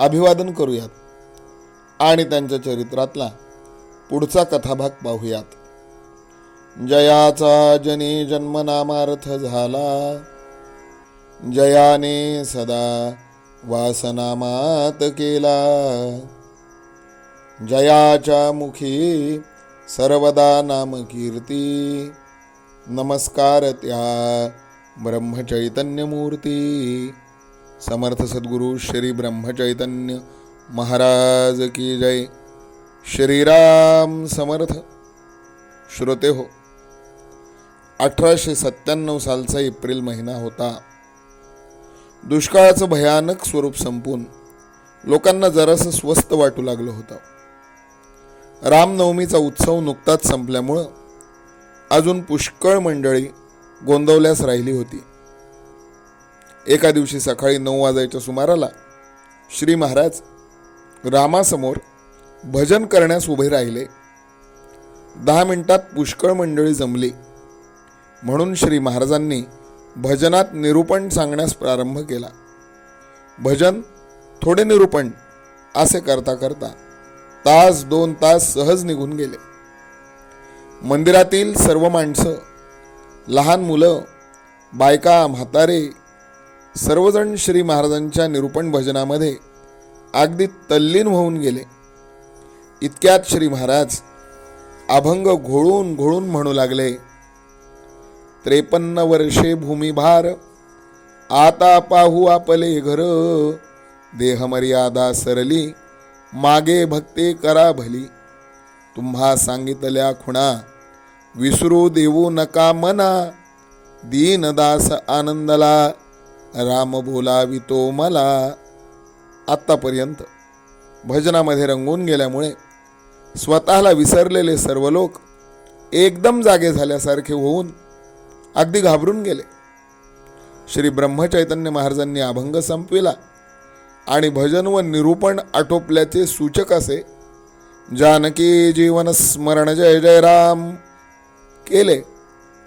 अभिवादन करूयात आणि त्यांच्या चरित्रातला पुढचा कथाभाग पाहूयात. जयाचा जनी जन्मनामार्थ झाला. जयाने सदा वासनामात केला. जयाच्या मुखी सर्वदा नामकीर्ती. नमस्कार त्या ब्रह्मचैतन्यमूर्ती. समर्थ सद्गुरु श्री ब्रह्मचैतन्य महाराज की जय। श्रीराम समर्थ। श्रोते हो अठराशे सत्त्याण्णव सालचा एप्रिल महिना होता. दुष्काळाचं भयानक स्वरूप संपून लोकांना जरासं स्वस्त वाटू लागलं होतं. रामनवमीचा उत्सव नुकताच संपल्यामुळं अजून पुष्कळ मंडळी गोंदवल्यास राहिली होती. एका दिवशी सकाळी नऊ वाजायच्या सुमाराला श्री महाराज रामासमोर भजन करण्यास उभे राहिले. दहा मिनिटात पुष्कळ मंडळी जमली. म्हणून श्री महाराजांनी भजनात निरूपण सांगण्यास प्रारंभ केला. भजन थोडे निरूपण असे करता करता तास दोन तास सहज निघून गेले. मंदिरातील सर्व माणसं लहान मुलं बायका म्हातारे सर्वजण श्री महाराजांच्या निरूपण भजनामध्ये अगदी तल्लीन होऊन गेले. इतक्यात श्री महाराज अभंग घोळून घोळून म्हणू लागले त्रेपन्न वर्षे भूमिभार आता पाहू आपले घर. देह मर्यादा सरली मागे भक्ते करा भली. तुम्हा सांगितल्या खुणा विसरू देऊ नका मना. दीनदास आनंदला राम बोलावितो मला. आत्तापर्यंत भजनामध्ये रंगून गेल्यामुळे स्वतःला विसरलेले सर्व लोक एकदम जागे झाल्यासारखे होऊन अगदी घाबरून गेले. श्री ब्रह्मचैतन्य महाराजांनी अभंग संपविला आणि भजन व निरूपण आटोपल्याचे सूचक असे जानकी जीवन स्मरण जय जय राम केले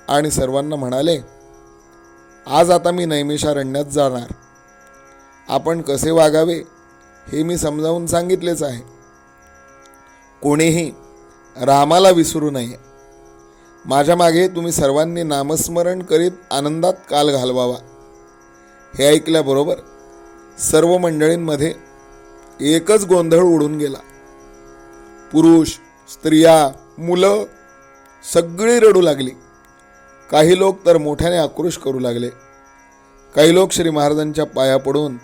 आणि सर्वांना म्हणाले आज आता मी नैमिषारण्यात जाणार. आपण कसे वागावे हे मी समजावून सांगितलेच आहे. कोणीही रामाला विसरू नये. माझ्या मागे तुम्ही सर्वांनी नामस्मरण करीत आनंदात काल घालवावा. हे ऐकल्याबरोबर सर्व मंडळींमध्ये एकच गोंधळ उडून गेला. पुरुष स्त्रिया मुलं सगळी रडू लागली. काही लोक तर मोठ्याने आक्रोश करू लागले. काही लोक श्री महाराजांच्या पाया पडून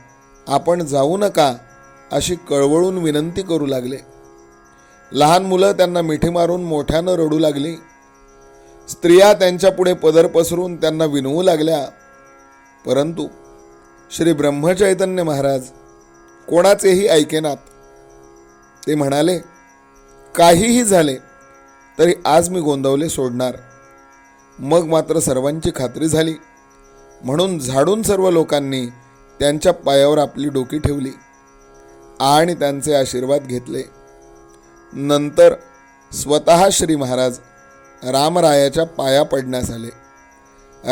आपण जाऊ नका अशी कळवळून विनंती करू लागले. लहान मुलं त्यांना मिठी मारून मोठ्यानं रडू लागली. स्त्रिया त्यांच्यापुढे पदर पसरून त्यांना विनवू लागल्या. परंतु श्री ब्रह्मचैतन्य महाराज कोणाचेही ऐकेनात ते म्हणाले काहीही झाले तरी आज मी गोंदवले सोडणार. मग मात्र सर्वांची खात्री झाली. म्हणून झाडून सर्व लोकांनी त्यांच्या पायावर आपली डोकी ठेवली आणि त्यांचे आशीर्वाद घेतले. नंतर स्वतः श्री महाराज रामरायाच्या पाया पडण्यास आले.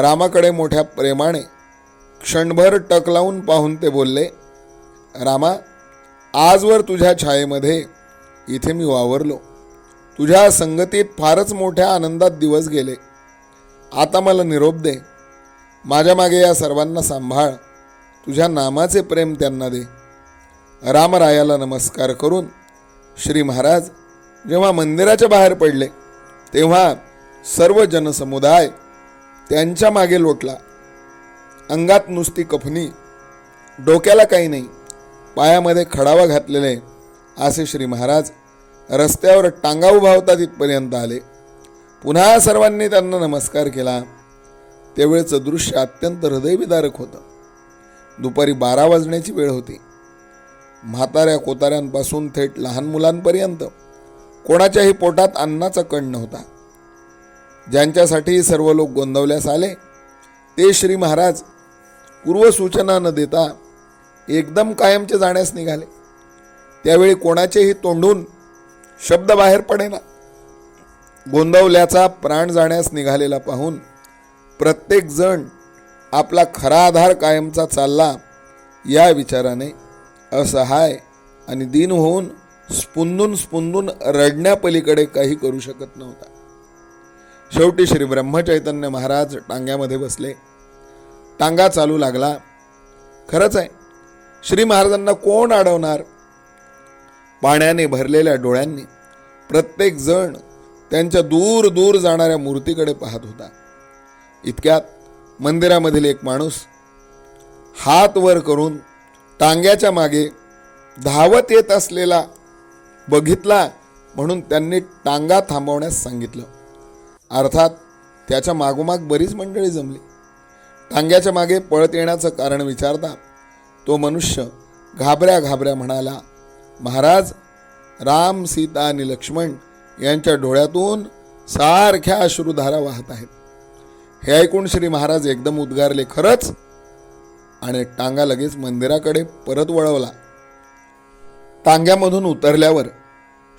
रामाकडे मोठ्या प्रेमाने क्षणभर टक लावून पाहून ते बोलले रामा आजवर तुझ्या छायेमध्ये इथे मी वावरलो. तुझ्या संगतीत फारच मोठ्या आनंदात दिवस गेले. आता मला निरोप दे. माझ्या मागे या सर्वांना सांभाळ. तुझ्या नामाचे प्रेम त्यांना दे. रामरायाला नमस्कार करून श्री महाराज जेव्हा मंदिराच्या बाहेर पडले तेव्हा सर्व जनसमुदाय त्यांच्या मागे लोटला. अंगात नुसती कफनी डोक्याला काही नाही पायामध्ये खडावा घातलेले असे श्री महाराज रस्त्यावर टांगा उभा होता तिथपर्यंत आले. पुन्हा सर्वांनी त्यांना नमस्कार केला. त्यावेळचं दृश्य अत्यंत हृदयविदारक होतं. दुपारी बारा वाजण्याची वेळ होती. म्हाताऱ्या कोताऱ्यांपासून थेट लहान मुलांपर्यंत कोणाच्याही पोटात अन्नाचा कण नव्हता. ज्यांच्यासाठी सर्व लोक गोंदवल्यास आले ते श्री महाराज पूर्वसूचना न देता एकदम कायमचे जाण्यास निघाले. त्यावेळी कोणाचेही तोंडून शब्द बाहेर पडेना. गोंदवल्याचा प्राण जाण्यास निघालेला पाहून प्रत्येक जण आपला खरा आधार कायमचा चालला या विचाराने असहाय आणि दीन होऊन स्पुंदून स्पुंदून रडण्यापलीकडे काही करू शकत नव्हता. शेवटी श्री ब्रह्मचैतन्य महाराज टांग्यामध्ये बसले. टांगा चालू लागला. खरंच आहे श्री महाराजांना कोण अडवणार पाण्याने भरलेल्या डोळ्यांनी प्रत्येक जण त्यांच्या दूर दूर जाणाऱ्या मूर्तीकडे पाहत होता. इतक्यात मंदिरामधील एक माणूस हात वर करून टांग्याच्या मागे धावत येत असलेला बघितला म्हणून त्यांनी टांगा थांबवण्यास सांगितलं. अर्थात त्याच्या मागोमाग बरीच मंडळी जमली. टांग्याच्या मागे पळत येण्याचं कारण विचारता तो मनुष्य घाबऱ्या घाबऱ्या म्हणाला महाराज राम सीता आणि लक्ष्मण यांच्या डोळ्यातून सारख्या अश्रुधारा वाहत आहेत. हे ऐकून श्री महाराज एकदम उद्गारले खरंच. आणि टांगा लगेच मंदिराकडे परत वळवला. टांग्यामधून उतरल्यावर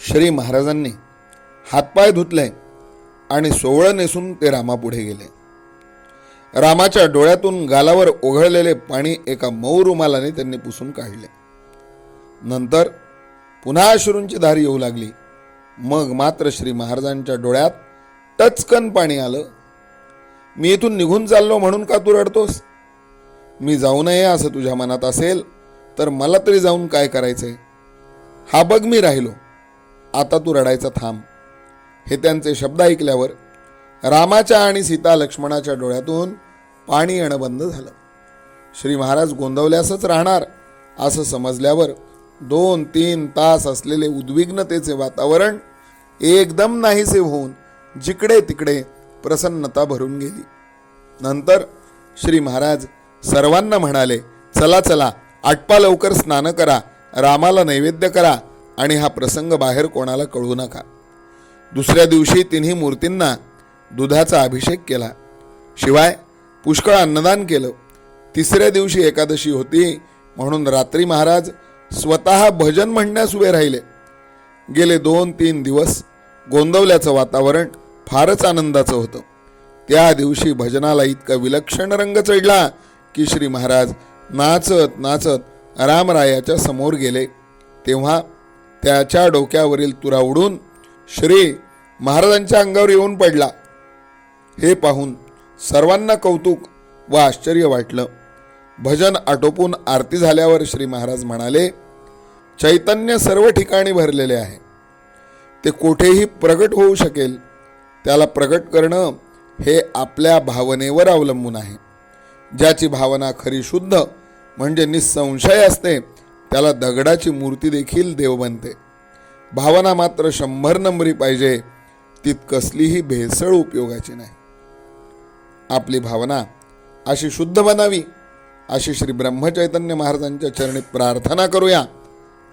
श्री महाराजांनी हातपाय धुतले आणि सोवळं नेसून ते रामापुढे गेले. रामाच्या डोळ्यातून गालावर ओघळलेले पाणी एका मऊ रुमालाने त्यांनी पुसून काढले. नंतर पुन्हा अश्रूंची धार येऊ लागली. मग मात्र श्री महाराजांच्या डोळ्यात टचकन पाणी आलं. मी इथून निघून चाललो म्हणून का तू रडतोस? मी जाऊ नये असं तुझ्या मनात असेल तर मला तरी जाऊन काय करायचंय? हा बघ मी राहिलो. आता तू रडायचा थांब. हे त्यांचे शब्द ऐकल्यावर रामाच्या आणि सीता लक्ष्मणाच्या डोळ्यातून पाणी येणं बंद झालं. श्री महाराज गोंधवल्यासच राहणार असं समजल्यावर दोन तीन तास असलेले उद्विग्नतेचे वातावरण एकदम नाहीसे होऊन जिकडे तिकडे प्रसन्नता भरून गेली. नंतर श्री महाराज सर्वांना म्हणाले चला चला आटपा लवकर स्नान करा रामाला नैवेद्य करा आणि हा प्रसंग बाहेर कोणाला कळू नका. दुसऱ्या दिवशी तिन्ही मूर्तींना दुधाचा अभिषेक केला. शिवाय पुष्कळ अन्नदान केलं. तिसऱ्या दिवशी एकादशी होती म्हणून रात्री महाराज स्वतः भजन म्हणण्यास उभे राहिले. गेले दोन तीन दिवस गोंदवल्याचं वातावरण फारच आनंदाचं होतं. त्या दिवशी भजनाला इतका विलक्षण रंग चढला की श्री महाराज नाचत नाचत रामरायाच्या समोर गेले. तेव्हा त्याच्या डोक्यावरील तुरा उडून श्री महाराजांच्या अंगावर येऊन पडला. हे पाहून सर्वांना कौतुक व आश्चर्य वाटलं. भजन आटोपून आरती झाल्यावर श्री महाराज म्हणाले चैतन्य सर्व ठिकाणी भरलेले आहे. ते कोठेही प्रगट होऊ शकेल त्याला प्रगट करणं हे आपल्या भावनेवर अवलंबून आहे. ज्याची भावना खरी शुद्ध म्हणजे निसंशय असते त्याला दगडाची मूर्ती देखील देव बनते. भावना मात्र शंभर नंबरी पाहिजे तीत कसलीही भेसळ उपयोगाची नाही. आपली भावना अशी शुद्ध बनावी अशी श्री ब्रह्मचैतन्य महाराजांच्या चरणी प्रार्थना करूया.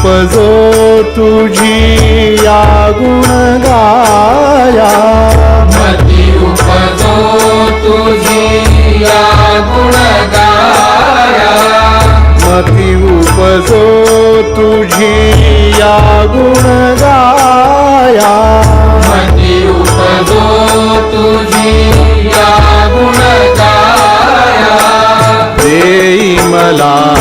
उपजो तुझी या गुण गाया मती उपजो तुझी या गुण गाया मती उपजो तुझी या गुण गाया मती उपजो तुझी या गुण गाया देई मला